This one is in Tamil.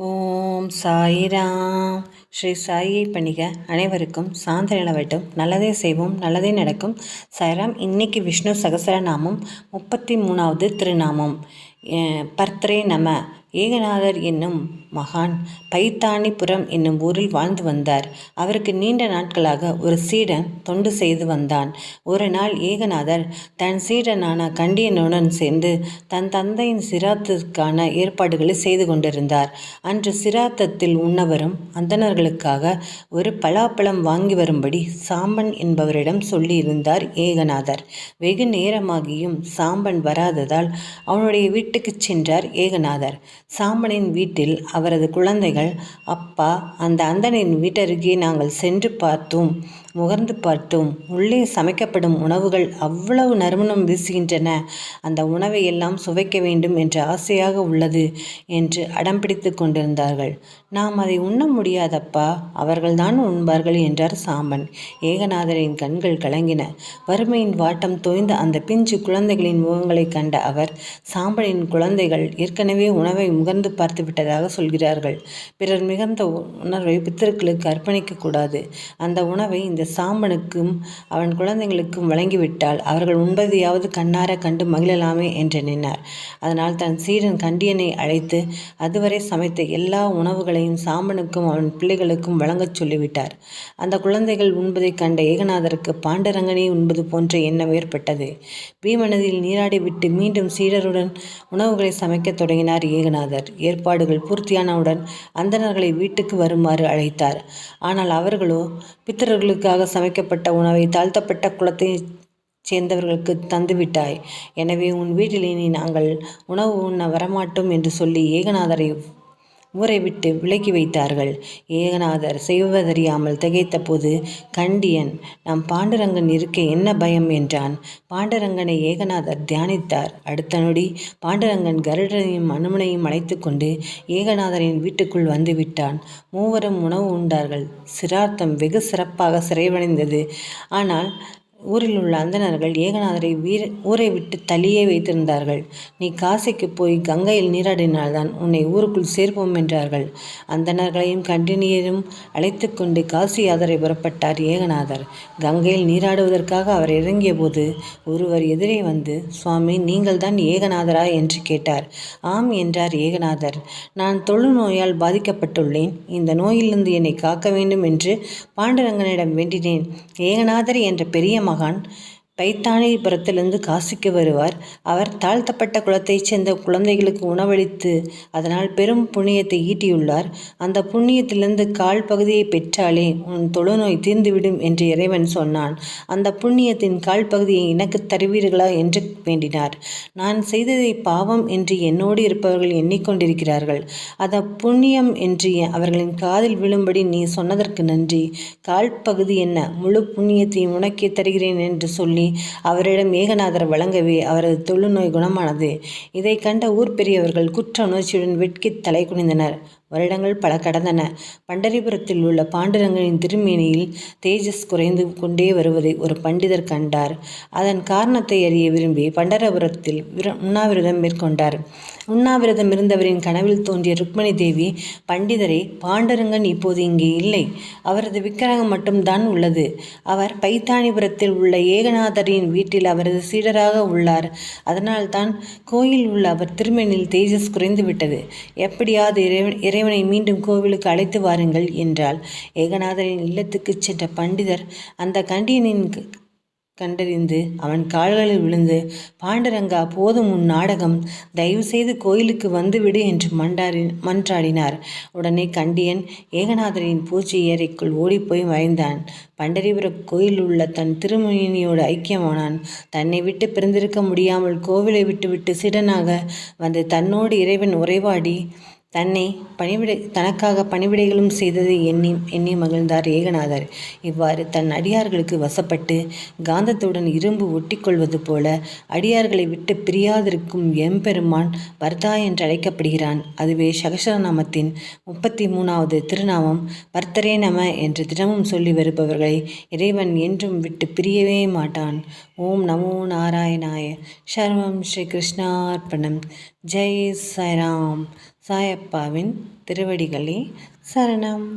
ஓம் சாயிராம். ஸ்ரீ சாயை பணிக அனைவருக்கும் சாந்த நிலவட்டும். நல்லதே செய்வோம் நல்லதே நடக்கும். சாய்ராம் இன்னைக்கு விஷ்ணு சகசரநாமம் முப்பத்தி மூணாவது திருநாமம். பர்த்ரே நம. ஏகநாதர் என்னும் மகான் பைத்தானிபுரம் என்னும் ஊரில் வாழ்ந்து வந்தார். அவருக்கு நீண்ட நாட்களாக ஒரு சீடன் தொண்டு செய்து வந்தான். ஒரு நாள் ஏகநாதர் தன் சீடனான கண்டியனுடன் சேர்ந்து தன் தந்தையின் சிராத்திற்கான ஏற்பாடுகளை செய்து கொண்டிருந்தார். அன்று சிராத்தத்தில் உண்ணவரும் அந்தணர்களுக்காக ஒரு பலாப்பழம் வாங்கி வரும்படி சாம்பன் என்பவரிடம் சொல்லியிருந்தார் ஏகநாதர். வெகு நேரமாகியும் சாம்பன் வராததால் அவனுடைய வீட்டுக்கு சென்றார் ஏகநாதர். சாமனின் வீட்டில் அவரது குழந்தைகள் அப்பா அந்த அந்தனின் வீட்டருகே நாங்கள் சென்று பார்த்தோம். முகர்ந்து பார்த்தோம் உள்ளே சமைக்கப்படும் உணவுகள் அவ்வளவு நறுமணம் வீசுகின்றன. அந்த உணவை எல்லாம் சுவைக்க வேண்டும் என்ற ஆசையாக உள்ளது என்று அடம் பிடித்து கொண்டிருந்தார்கள். நாம் அதை உண்ண முடியாதப்பா அவர்கள்தான் உண்பார்கள் என்றார் சாம்பன். ஏகநாதரின் கண்கள் கலங்கின. வறுமையின் வாட்டம் தோய்ந்த அந்த பிஞ்சு குழந்தைகளின் முகங்களை கண்ட அவர் சாம்பனின் குழந்தைகள் ஏற்கனவே உணவை முகர்ந்து பார்த்து விட்டதாக சொல்கிறார்கள். பிறர் மிகுந்த உணர்வை பித்தர்களுக்கு அர்ப்பணிக்க கூடாது. அந்த உணவை இந்த இந்த சாம்பனுக்கும் அவன் குழந்தைகளுக்கும் வழங்கிவிட்டால் அவர்கள் உண்பதையாவது கண்ணார கண்டு மகிழலாமே என்று நின்னார். அதனால் தன் சீரன் கண்டியனை அழைத்து அதுவரை சமைத்த எல்லா உணவுகளையும் சாம்பனுக்கும் அவன் பிள்ளைகளுக்கும் வழங்கச் சொல்லிவிட்டார். அந்த குழந்தைகள் உண்பதைக் கண்ட ஏகநாதருக்கு பாண்டரங்கனே உண்பது போன்ற எண்ணம் ஏற்பட்டது. பீமனதில் நீராடி விட்டு மீண்டும் சீடருடன் உணவுகளை சமைக்கத் தொடங்கினார் ஏகநாதர். ஏற்பாடுகள் பூர்த்தியானவுடன் அந்தணர்களை வீட்டுக்கு வருமாறு அழைத்தார். ஆனால் அவர்களோ பித்தர்களுக்கு உணவாக சமைக்கப்பட்ட உணவை தாழ்த்தப்பட்ட குலத்தை சேர்ந்தவர்களுக்கு தந்துவிட்டாய். எனவே உன் வீட்டிலே நீ நாங்கள் உணவு உண்ண வரமாட்டோம் என்று சொல்லி ஏகநாதரை ஊரை விட்டு விலக்கி வைத்தார்கள். ஏகநாதர் செய்வதறியாமல் திகைத்தபோது கண்டியன் நம் பாண்டரங்கன் இருக்க என்ன பயம்? என்றான். பாண்டரங்கனை ஏகநாதர் தியானித்தார். அடுத்த நொடி பாண்டரங்கன் கருடனையும் அனுமனையும் அழைத்து கொண்டு ஏகநாதரின் வீட்டுக்குள் வந்து விட்டான். மூவரும் உணவு உண்டார்கள். சிரார்த்தம் வெகு சிறப்பாக சிறைவடைந்தது. ஆனால் ஊரில் உள்ள அந்தணர்கள் ஏகநாதரை வீர ஊரை விட்டு தள்ளியே வைத்திருந்தார்கள். நீ காசிக்கு போய் கங்கையில் நீராடினால்தான் உன்னை ஊருக்குள் சேர்ப்போம் என்றார்கள். அந்தணர்களையும் கண்டினியரும் அழைத்து கொண்டு காசி யாதரை புறப்பட்டார் ஏகநாதர். கங்கையில் நீராடுவதற்காக அவர் இறங்கிய போது ஒருவர் எதிரே வந்து சுவாமி நீங்கள் தான் ஏகநாதரா? என்று கேட்டார். ஆம் என்றார் ஏகநாதர். நான் தொழுநோயால் பாதிக்கப்பட்டுள்ளேன். இந்த நோயிலிருந்து என்னை காக்க வேண்டும் என்று பாண்டரங்கனிடம் வேண்டினேன். ஏகநாதர் என்ற பெரிய மகான் பைத்தானிபுரத்திலிருந்து காசிக்கு வருவார். அவர் தாழ்த்தப்பட்ட குலத்தைச் சேர்ந்த குழந்தைகளுக்கு உணவளித்து அதனால் பெரும் புண்ணியத்தை ஈட்டியுள்ளார். அந்த புண்ணியத்திலிருந்து கால் பகுதியை பெற்றாலே உன் தொழுநோய் தீர்ந்துவிடும் என்று இறைவன் சொன்னான். அந்த புண்ணியத்தின் கால் பகுதியை எனக்கு தருவீர்களா என்று வேண்டினார். நான் செய்ததை பாவம் என்று என்னோடு இருப்பவர்கள் எண்ணிக்கொண்டிருக்கிறார்கள். அத புண்ணியம் என்று அவர்களின் காதில் விழும்படி நீ சொன்னதற்கு நன்றி. கால் பகுதி என்ன? முழு புண்ணியத்தையும் உனக்கே தருகிறேன் என்று சொல்லி அவரிடம் ஏகநாதர் வழங்கவே அவரது தொழுநோய் குணமானது. இதை கண்ட ஊர் பெரியவர்கள் குற்ற உணர்ச்சியுடன் வெட்கி தலை குனிந்தனர். வருடங்கள் பல கடந்தன. பண்டரிபுரத்தில் உள்ள பாண்டுரங்கனின் திருமேனியில் தேஜஸ் குறைந்து கொண்டே வருவதை ஒரு பண்டிதர் கண்டார். அதன் காரணத்தை அறிய விரும்பி பண்டரபுரத்தில் உண்ணாவிரதம் மேற்கொண்டார். உண்ணாவிரதம் இருந்தவரின் கனவில் தோன்றிய ருக்மணி தேவி பண்டிதரே பாண்டரங்கன் இப்போது இங்கே இல்லை. அவரது விக்கிரகம் மட்டும்தான் உள்ளது. அவர் பைத்தானிபுரத்தில் உள்ள ஏகநாதரின் வீட்டில் அவரது சீடராக உள்ளார். அதனால்தான் கோயில் உள்ள அவர் திருமணில் தேஜஸ் குறைந்து விட்டது. எப்படியாவது இறைவன் இறைவனை மீண்டும் கோவிலுக்கு அழைத்து வாருங்கள் என்றால் ஏகநாதரின் இல்லத்துக்கு சென்ற பண்டிதர் அந்த கண்டியனின் கண்டறிந்து அவன் கால்களில் விழுந்து பாண்டரங்கா போதும் உன் நாடகம். தயவு செய்து கோயிலுக்கு வந்துவிடு என்று மண்டாரி மன்றாடினார். உடனே கண்டியன் ஏகநாதரின் பூச்சி ஏறைக்குள் ஓடிப்போய் மறைந்தான். பண்டரிபுர கோயில் உள்ள தன் திருமணியோடு ஐக்கியமானான். தன்னை விட்டு பிறந்திருக்க முடியாமல் கோவிலை விட்டுவிட்டு சிடனாக வந்து தன்னோடு இறைவன் உறைவாடி தன்னை பணிவிடை தனக்காக பணிவிடைகளும் செய்ததை எண்ணி எண்ணி மகிழ்ந்தார் ஏகநாதர். இவ்வாறு தன் அடியார்களுக்கு வசப்பட்டு காந்தத்துடன் இரும்பு ஒட்டிக்கொள்வது போல அடியார்களை விட்டு பிரியாதிருக்கும் எம்பெருமான் வர்தா என்று அழைக்கப்படுகிறான். அதுவே சகசரநாமத்தின் முப்பத்தி மூணாவது திருநாமம். வர்த்தரே நம என்று தினமும் சொல்லி வருபவர்களை இறைவன் என்றும் விட்டு பிரியவே மாட்டான். ஓம் நமோ நாராயணாய. சர்வம் ஸ்ரீ கிருஷ்ணார்ப்பணம் ஜெய் சாய்ராம். சாயப்பாவின் திருவடிகளே சரணம்.